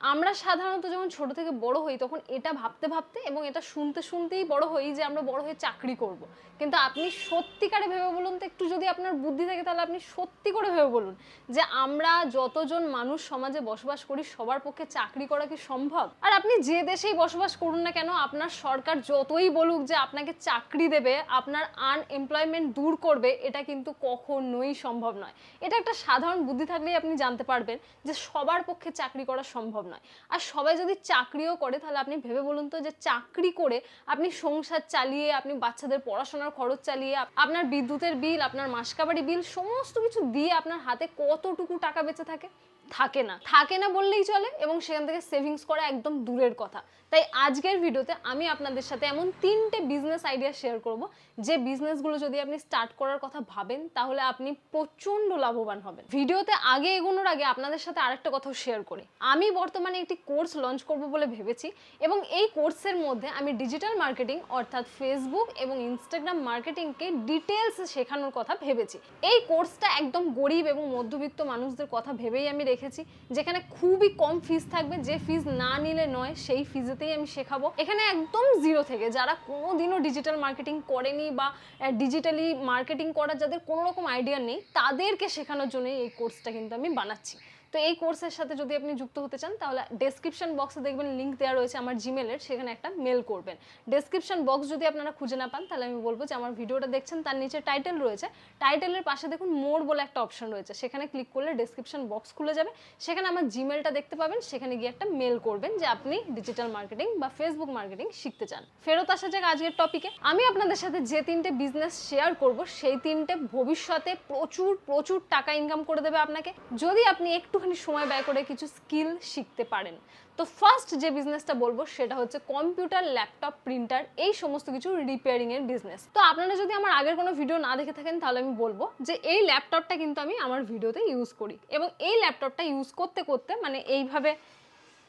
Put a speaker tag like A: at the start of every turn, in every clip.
A: আমরা সাধারণত যখন ছোট থেকে বড় হই, তখন এটা ভাবতে ভাবতে এবং এটা শুনতে শুনতেই বড় হই যে আমরা বড় হয়ে চাকরি করব। কিন্তু আপনি সত্যিকারে ভেবে বলুন তো, একটু যদি আপনার বুদ্ধি থাকে তাহলে আপনি সত্যি করে ভেবে বলুন যে আমরা যতজন মানুষ সমাজে বসবাস করি, সবার পক্ষে চাকরি করা কি সম্ভব? আর আপনি যে দেশেই বসবাস করুন না কেন, আপনার সরকার যতই বলুক যে আপনাকে চাকরি দেবে, আপনার আনএমপ্লয়মেন্ট দূর করবে, এটা কিন্তু কখনোই সম্ভব নয়। এটা একটা সাধারণ বুদ্ধি থাকলেই আপনি জানতে পারবেন যে সবার পক্ষে চাকরি করা সম্ভব নয়। আর সবাই যদি চাকরিও করে, তাহলে আপনি ভেবে বলুন তো যে চাকরি করে আপনি সংসার চালিয়ে, আপনি বাচ্চাদের পড়াশোনার খরচ চালিয়ে আপনার বিদ্যুতের বিল, আপনার মাসকাবারি বিল, সমস্ত কিছু দিয়ে আপনার হাতে কতটুকু টাকা বেঁচে থাকে? থাকে না। থাকে না বললেই চলে এবং সেখান থেকে সেভিংস করা একদম দূরের কথা। তাই আজকের ভিডিওতে আমি আপনাদের সাথে এমন তিনটে বিজনেস আইডিয়া শেয়ার করব, যে বিজনেসগুলো যদি আপনি স্টার্ট করার কথা ভাবেন, তাহলে আপনি প্রচণ্ড লাভবান হবেন। ভিডিওতে আগে এগোনোর আগে আপনাদের সাথে আরেকটা কথাও শেয়ার করি। আমি বর্তমানে একটি কোর্স লঞ্চ করব বলে ভেবেছি এবং এই কোর্সের মধ্যে আমি ডিজিটাল মার্কেটিং অর্থাৎ ফেসবুক এবং ইনস্টাগ্রাম মার্কেটিংকে ডিটেলস শেখানোর কথা ভেবেছি। এই কোর্সটা একদম গরিব এবং মধ্যবিত্ত মানুষদের কথা ভেবেই আমি রেখেছি যেখানে খুবই কম ফিজ থাকবে, যে ফিজ না নিলে নয়, সেই ফিজেতেই আমি শেখাবো। এখানে একদম জিরো থেকে, যারা কোনোদিনও ডিজিটাল মার্কেটিং করেনি বা ডিজিটালি মার্কেটিং করার যাদের কোনো রকম আইডিয়া নেই, তাদেরকে শেখানোর জন্যই এই কোর্সটা কিন্তু আমি বানাচ্ছি। তো এই কোর্সের সাথে যদি আপনি যুক্ত হতে চান, তাহলে ডেসক্রিপশন বক্সে দেখবেন লিঙ্ক দেওয়া রয়েছে আমার জিমেলের সেখানে একটা মেল করবেন। ডেসক্রিপশন বক্স যদি আপনারা খুঁজে না পান, তাহলে আমি বলব যে আমার ভিডিওটা দেখছেন, তার নিচে টাইটেল রয়েছে। টাইটেলের পাশে দেখুন মোর বলে একটা অপশন রয়েছে। সেখানে ক্লিক করলে ডেসক্রিপশন বক্স খুলে যাবে। সেখানে আমার জিমেলটা দেখতে পাবেন, সেখানে গিয়ে একটা মেল করবেন যে আপনি ডিজিটাল মার্কেটিং বা ফেসবুক মার্কেটিং শিখতে চান। ফেরত আসা যাক আজকের টপিকে আমি আপনাদের সাথে যে তিনটে বিজনেস শেয়ার করব, সেই তিনটে ভবিষ্যতে প্রচুর প্রচুর টাকা ইনকাম করে দেবে আপনাকে। যদি আপনি একটুখানি সময় ব্যয় করে কিছু স্কিল শিখতে পারেন। তো ফার্স্ট যে বিজনেসটা বলব, সেটা হচ্ছে কম্পিউটার ল্যাপটপ প্রিন্টার এই সমস্ত কিছু রিপেয়ারিং এর বিজনেস তো আপনারা যদি আমার আগের কোনো ভিডিও না দেখে থাকেন, তাহলে আমি বলব যে এই ল্যাপটপটা কিন্তু আমি আমার ভিডিওতে ইউজ করি। এবং এই ল্যাপটপটা ইউজ করতে করতে মানে এইভাবে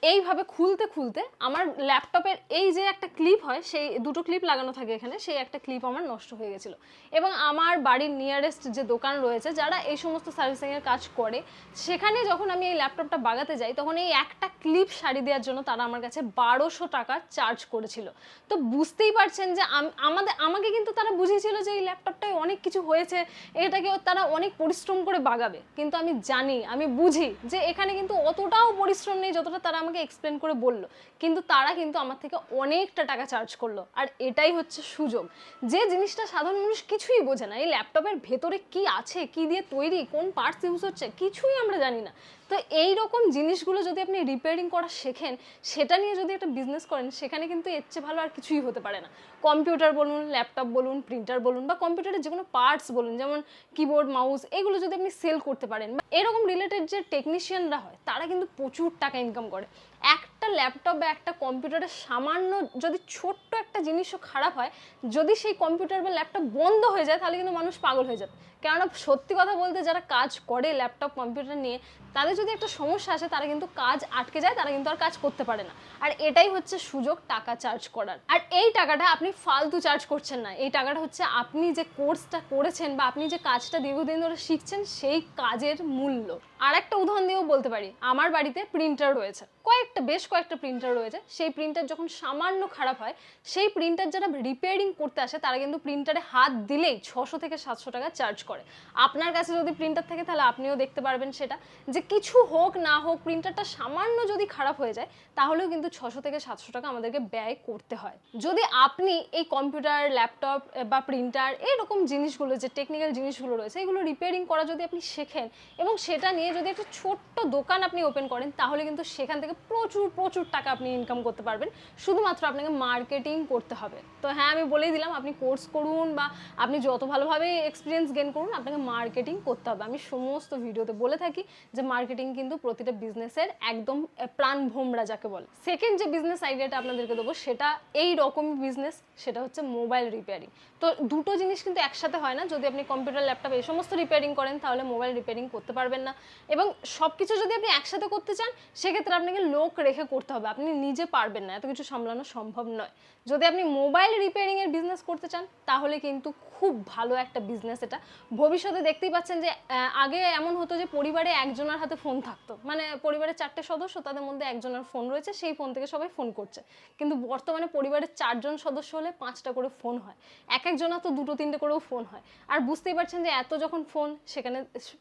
A: এইভাবে খুলতে খুলতে আমার ল্যাপটপের এই যে একটা ক্লিপ হয়, সেই দুটো ক্লিপ লাগানো থাকে এখানে, সেই একটা ক্লিপ আমার নষ্ট হয়ে গেছিল। এবং আমার বাড়ির নিয়ারেস্ট যে দোকান রয়েছে, যারা এই সমস্ত সার্ভিসিংয়ের কাজ করে, সেখানে যখন আমি এই ল্যাপটপটা বাগাতে যাই, তখন এই একটা ক্লিপ শাড়ি দেওয়ার জন্য তারা আমার কাছে বারোশো টাকা চার্জ করেছিল। তো বুঝতেই পারছেন যে আম- আমাদের, আমাকে কিন্তু তারা বুঝিয়েছিল যে এই ল্যাপটপটায় অনেক কিছু হয়েছে এটাকে তারা অনেক পরিশ্রম করে বাগাবে। কিন্তু আমি জানি, আমি বুঝি যে এখানে কিন্তু অতটাও পরিশ্রম নেই, যতটা তারা আমাকে এক্সপ্লেন করে বলল। কিন্তু তারা কিন্তু আমার থেকে অনেকটা টাকা চার্জ করল। আর এটাই হচ্ছে সুযোগ। যে জিনিসটা সাধারণ মানুষ কিছুই বোঝে না। এই ল্যাপটপের ভেতরে কি আছে? কি দিয়ে তৈরি? কোন পার্টস ইউজ হচ্ছে? কিছুই আমরা জানি না। তো এই রকম জিনিসগুলো যদি আপনি রিপেয়ারিং করা শেখেন, সেটা নিয়ে যদি একটা বিজনেস করেন, সেখানে কিন্তু এর চেয়ে ভালো আর কিছুই হতে পারে না। কম্পিউটার বলুন ল্যাপটপ বলুন প্রিন্টার বলুন বা কম্পিউটারের যে কোনো পার্টস বলুন, যেমন কিবোর্ড মাউস এগুলো যদি আপনি সেল করতে পারেন, বা এরকম রিলেটেড যে টেকনিশিয়ানরা হয়, তারা কিন্তু প্রচুর টাকা ইনকাম করে। একটা ল্যাপটপ বা একটা কম্পিউটারের সামান্য যদি ছোট্ট একটা জিনিসও খারাপ হয়, যদি সেই কম্পিউটার বা ল্যাপটপ বন্ধ হয়ে যায়, তাহলে কিন্তু মানুষ পাগল হয়ে যাবে। কেননা সত্যি কথা বলতে যারা কাজ করে ল্যাপটপ কম্পিউটার নিয়ে তাদের যদি একটা সমস্যা আসে, তারা কিন্তু কাজ আটকে যায়, তারা কিন্তু আর কাজ করতে পারে না। আর এটাই হচ্ছে সুযোগ টাকা চার্জ করার। আর এই টাকাটা আপনি ফালতু চার্জ করছেন না। এই টাকাটা হচ্ছে আপনি যে কোর্সটা করেছেন বা আপনি যে কাজটা দীর্ঘদিন ধরে শিখছেন, সেই কাজের মূল্য। আর একটা উদাহরণ দিয়েও বলতে পারি। আমার বাড়িতে প্রিন্টার রয়েছে। কয়েকটা, বেশ কয়েকটা প্রিন্টার রয়েছে। সেই প্রিন্টার যখন সামান্য খারাপ হয়, সেই প্রিন্টার যারা রিপেয়ারিং করতে আসে, তারা কিন্তু প্রিন্টারে হাত দিলেই ছশো থেকে সাতশো টাকা চার্জ করে। আপনার কাছে যদি প্রিন্টার থাকে, তাহলে আপনিও দেখতে পারবেন সেটা। যে কিছু হোক না হোক প্রিন্টারটা সামান্য যদি খারাপ হয়ে যায়, তাহলেও কিন্তু ছশো থেকে সাতশো টাকা আমাদেরকে ব্যয় করতে হয়। যদি আপনি এই কম্পিউটার ল্যাপটপ বা প্রিন্টার এরকম জিনিসগুলো, যে টেকনিক্যাল জিনিসগুলো রয়েছে, এগুলো রিপেয়ারিং করা যদি আপনি শেখেন এবং সেটা নিয়ে যদি একটা ছোট্ট দোকান আপনি ওপেন করেন, তাহলে কিন্তু সেখান থেকে প্রচুর প্রচুর টাকা আপনি ইনকাম করতে পারবেন। শুধুমাত্র আপনাকে মার্কেটিং করতে হবে। তো হ্যাঁ আমি বলেই দিলাম, আপনি কোর্স করুন বা আপনি যত ভালোভাবে এক্সপিরিয়েন্স গেন করুন, আপনাকে মার্কেটিং করতে হবে। আমি সমস্ত ভিডিওতে বলে থাকি যে মার্কেটিং কিন্তু প্রতিটা বিজনেসের একদম প্রাণ ভোমরা যাকে বলে। সেকেন্ড যে বিজনেস আইডিয়াটা আপনাদেরকে দেবো, সেটা এই রকমই বিজনেস সেটা হচ্ছে মোবাইল রিপেয়ারিং তো দুটো জিনিস কিন্তু একসাথে হয় না। যদি আপনি কম্পিউটার ল্যাপটপ এই সমস্ত রিপেয়ারিং করেন, তাহলে মোবাইল রিপেয়ারিং করতে পারবেন না। এবং সব কিছু যদি আপনি একসাথে করতে চান, সেক্ষেত্রে আপনাকে লোক রেখে করতে হবে। আপনি নিজে পারবেন না। এত কিছু সামলানো সম্ভব নয়। যদি আপনি মোবাইল রিপেয়ারিংয়ের বিজনেস করতে চান, তাহলে কিন্তু খুব ভালো একটা বিজনেস এটা। ভবিষ্যতে দেখতেই পাচ্ছেন যে আগে এমন হতো যে পরিবারে একজনের হাতে ফোন থাকতো। মানে পরিবারের চারটে সদস্য, তাদের মধ্যে একজনের ফোন রয়েছে, সেই ফোন থেকে সবাই ফোন করছে। কিন্তু বর্তমানে পরিবারের চারজন সদস্য হলে পাঁচটা করে ফোন হয়। এক একজনের তো দুটো, তিনটে করেও ফোন হয়। আর বুঝতেই পারছেন যে এত যখন ফোন সেখানে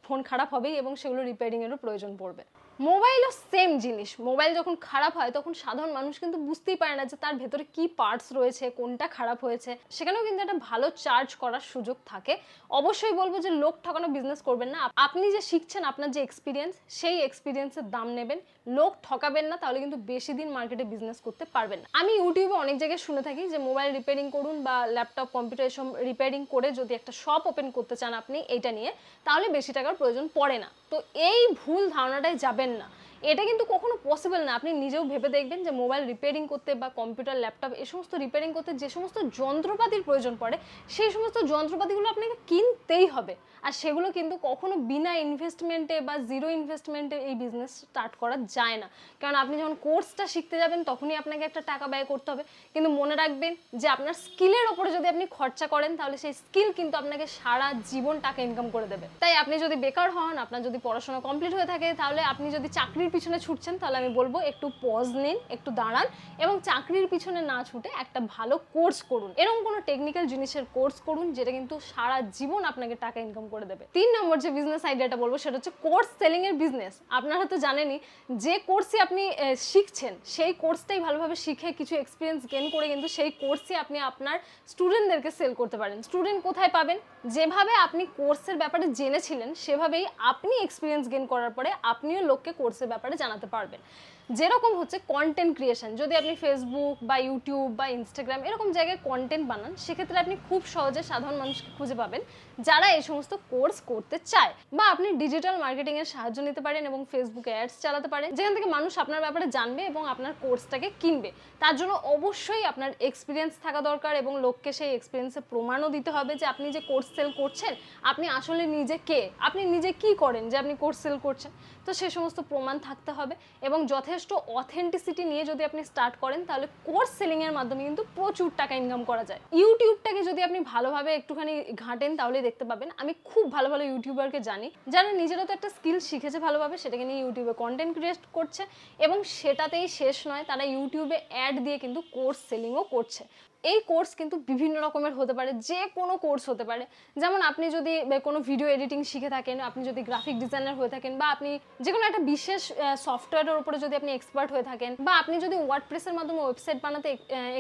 A: ফোন খারাপ হবেই এবং সেগুলো রিপেয়ারিংয়েরও প্রয়োজন পড়বে। মোবাইলও সেম জিনিস। মোবাইল যখন খারাপ হয়, তখন সাধারণ মানুষ কিন্তু বুঝতেই পারে না যে তার ভেতরে কি পার্টস রয়েছে, কোনটা খারাপ হয়েছে। সেখানেও কিন্তু একটা ভালো চার্জ করার সুযোগ থাকে। অবশ্যই বলব যে লোক ঠকানো বিজনেস করবেন না। আপনি যে শিখছেন আপনার যে এক্সপিরিয়েন্স সেই এক্সপিরিয়েন্সের দাম নেবেন। লোক ঠকাবেন না, তাহলে কিন্তু বেশি দিন মার্কেটে বিজনেস করতে পারবেন না। আমি ইউটিউবে অনেক জায়গায় শুনে থাকি যে মোবাইল রিপেয়ারিং করুন বা ল্যাপটপ কম্পিউটার এসব রিপেয়ারিং করে যদি একটা শপ ওপেন করতে চান আপনি এইটা নিয়ে, তাহলে বেশি টাকার প্রয়োজন পড়ে না। তো এই ভুল ধারণাটাই যাবেন না। এটা কিন্তু কখনো পসিবল না। আপনি নিজেও ভেবে দেখবেন যে মোবাইল রিপেয়ারিং করতে বা কম্পিউটার ল্যাপটপ এই সমস্ত রিপেয়ারিং করতে যে সমস্ত যন্ত্রপাতির প্রয়োজন পড়ে, সেই সমস্ত যন্ত্রপাতিগুলো আপনাকে কিনতেই হবে। আর সেগুলো কিন্তু কখনো বিনা ইনভেস্টমেন্টে বা জিরো ইনভেস্টমেন্টে এই বিজনেস স্টার্ট করা যায় না। কারণ আপনি যখন কোর্সটা শিখতে যাবেন, তখনই আপনাকে একটা টাকা ব্যয় করতে হবে। কিন্তু মনে রাখবেন যে আপনার স্কিলের ওপরে যদি আপনি খরচা করেন, তাহলে সেই স্কিল কিন্তু আপনাকে সারা জীবন টাকা ইনকাম করে দেবে। তাই আপনি যদি বেকার হন, আপনার যদি পড়াশোনা কমপ্লিট হয়ে থাকে, তাহলে আপনি যদি চাকরির পিছনে ছুটছেন, তাহলে আমি বলব একটু পজ নিন, একটু দাঁড়ান এবং চাকরির পিছনে না ছুটে একটা ভালো কোর্স করুন। এরকম কোনো টেকনিক্যাল জিনিসের কোর্স করুন, যেটা কিন্তু সারা জীবন আপনাকে টাকা ইনকাম করে দেবে। তিন নম্বর যে বিজনেস আইডিয়াটা বলব, সেটা হচ্ছে কোর্স সেলিং এর বিজনেস আপনারা তো জানেনই, যে কোর্সই আপনি শিখছেন, সেই কোর্সটাই ভালোভাবে শিখে কিছু এক্সপিরিয়েন্স গেন করে কিন্তু সেই কোর্সই আপনি আপনার স্টুডেন্টদেরকে সেল করতে পারেন। স্টুডেন্ট কোথায় পাবেন? যেভাবে আপনি কোর্সের ব্যাপারে জেনেছিলেন, সেভাবেই আপনি এক্সপিরিয়েন্স গেন করার পরে আপনিও লোককে কোর্সের ব্যাপারে জানাতে পারবেন। যেরকম হচ্ছে কন্টেন্ট ক্রিয়েশন যদি আপনি ফেসবুক বা ইউটিউব বা ইনস্টাগ্রাম এরকম জায়গায় কন্টেন্ট বানান, সেক্ষেত্রে আপনি খুব সহজে সাধারণ মানুষকে খুঁজে পাবেন যারা এই সমস্ত কোর্স করতে চায় বা আপনি ডিজিটাল মার্কেটিং এর সাহায্য নিতে পারেন এবং ফেসবুকে অ্যাডস চালাতে পারেন, যেখান থেকে মানুষ আপনার ব্যাপারে জানবে এবং আপনার কোর্সটাকে কিনবে। তার জন্য অবশ্যই আপনার এক্সপিরিয়েন্স থাকা দরকার এবং লোককে সেই এক্সপিরিয়েন্সের প্রমাণও দিতে হবে যে আপনি যে কোর্স সেল করছেন, আপনি আসলে নিজে কে? আপনি নিজে কি করেন যে আপনি কোর্স সেল করছেন? তো সে সমস্ত প্রমাণ থাকতে হবে এবং যথেষ্ট অথেন্টিসিটি নিয়ে যদি আপনি স্টার্ট করেন, তাহলে কোর্স সেলিং এর মাধ্যমে কিন্তু প্রচুর টাকা ইনকাম করা যায়। ইউটিউবটাকে যদি আপনি ভালোভাবে একটুখানি ঘাঁটেন তাহলে দেখতে পাবেন। আমি খুব ভালো ভালো ইউটিউবারকে জানি, যারা নিজেরা তো একটা স্কিল শিখেছে ভালোভাবে, সেটাকে নিয়ে ইউটিউবে কন্টেন্ট ক্রিয়েট করছে এবং সেটাতেই শেষ নয়, তারা ইউটিউবে অ্যাড দিয়ে কিন্তু কোর্স সেলিংও করছে। এই কোর্স কিন্তু বিভিন্ন রকমের হতে পারে, যে কোনো কোর্স হতে পারে। যেমন আপনি যদি কোনো ভিডিও এডিটিং শিখে থাকেন, আপনি যদি গ্রাফিক ডিজাইনার হয়ে থাকেন, বা আপনি যে কোনো একটা বিশেষ সফটওয়্যারের উপরে যদি আপনি এক্সপার্ট হয়ে থাকেন, বা আপনি যদি ওয়ার্ডপ্রেসের মাধ্যমে ওয়েবসাইট বানাতে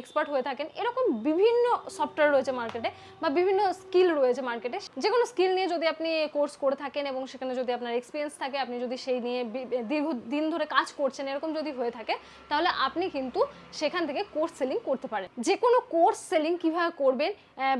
A: এক্সপার্ট হয়ে থাকেন, এরকম বিভিন্ন সফটওয়্যার রয়েছে মার্কেটে বা বিভিন্ন স্কিল রয়েছে মার্কেটে যে কোনো স্কিল নিয়ে যদি আপনি কোর্স করে থাকেন এবং সেখানে যদি আপনার এক্সপিরিয়েন্স থাকে, আপনি যদি সেই নিয়ে দীর্ঘদিন ধরে কাজ করছেন, এরকম যদি হয়ে থাকে, তাহলে আপনি কিন্তু সেখান থেকে কোর্স সেলিং করতে পারেন। যে কোনো কোর্স সেলিং কীভাবে করবেন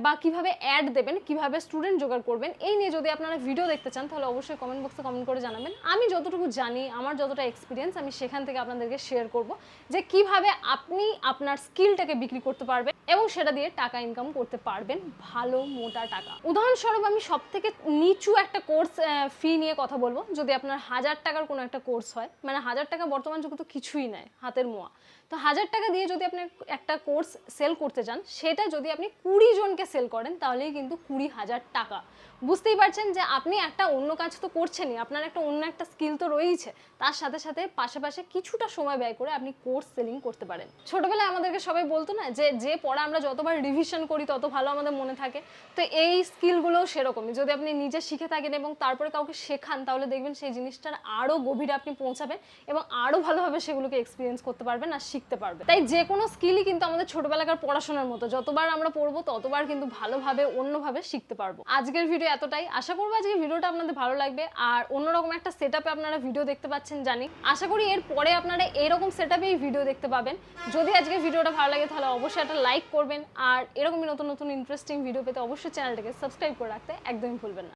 A: বা কীভাবে অ্যাড দেবেন, কীভাবে স্টুডেন্ট জোগাড় করবেন, এই নিয়ে যদি আপনারা ভিডিও দেখতে চান, তাহলে অবশ্যই কমেন্ট বক্সে কমেন্ট করে জানাবেন। আমি যতটুকু জানি, আমার যতটা এক্সপিরিয়েন্স আমি সেখান থেকে আপনাদেরকে শেয়ার করব যে কীভাবে আপনি আপনার স্কিলটাকে বিক্রি করতে পারবেন এবং সেটা দিয়ে টাকা ইনকাম করতে পারবেন, ভালো মোটা টাকা। উদাহরণস্বরূপ, আমি সব থেকে নিচু একটা কোর্স ফি নিয়ে কথা বলব। যদি আপনার হাজার টাকার কোনো একটা কোর্স হয় মানে হাজার টাকা বর্তমান যুগে তো কিছুই নেয় হাতের মোয়া। তো হাজার টাকা দিয়ে যদি আপনি একটা কোর্স সেল করতে চান, সেটা যদি আপনি কুড়ি জনকে সেল করেন, তাহলেই কিন্তু কুড়ি হাজার টাকা। বুঝতেই পারছেন যে আপনি একটা অন্য কাজ তো করছেনই, আপনার একটা অন্য একটা স্কিল তো রয়েইছে। তার সাথে সাথে পাশে পাশে কিছুটা সময় ব্যয় করে আপনি কোর্স সেলিং করতে পারেন। ছোটবেলায় আমাদেরকে সবাই বলতো না যে যে পড়া আমরা যতবার রিভিশন করি, তত ভালো আমাদের মনে থাকে। তো এই স্কিলগুলোও সেরকমই। যদি আপনি নিজে শিখে থাকেন এবং তারপরে কাউকে শেখান, তাহলে দেখবেন সেই জিনিসটার আরও গভীরে আপনি পৌঁছাবেন এবং আরও ভালোভাবে সেগুলোকে এক্সপিরিয়েন্স করতে পারবেন আর শিখতে পারবে। তাই যে কোনো স্কিলই কিন্তু আমাদের ছোটবেলাকার পড়াশোনার মতো, যতবার আমরা পড়ব ততবার কিন্তু ভালোভাবে, অন্যভাবে শিখতে পারব। আজকের ভিডিও এতটাই। আশা করব আজকে ভিডিওটা আপনাদের ভালো লাগবে। আর অন্যরকম একটা সেট আপনারা ভিডিও দেখতে পাচ্ছেন, জানি। আশা করি এর পরে আপনারা এরকম সেট এই ভিডিও দেখতে পাবেন। যদি আজকে ভিডিওটা ভালো লাগে, তাহলে অবশ্যই একটা লাইক করবেন। আর এরকমই নতুন নতুন ইন্টারেস্টিং ভিডিও পেতে অবশ্যই চ্যানেলটাকে সাবস্ক্রাইব করে রাখতে একদমই ভুলবেন না।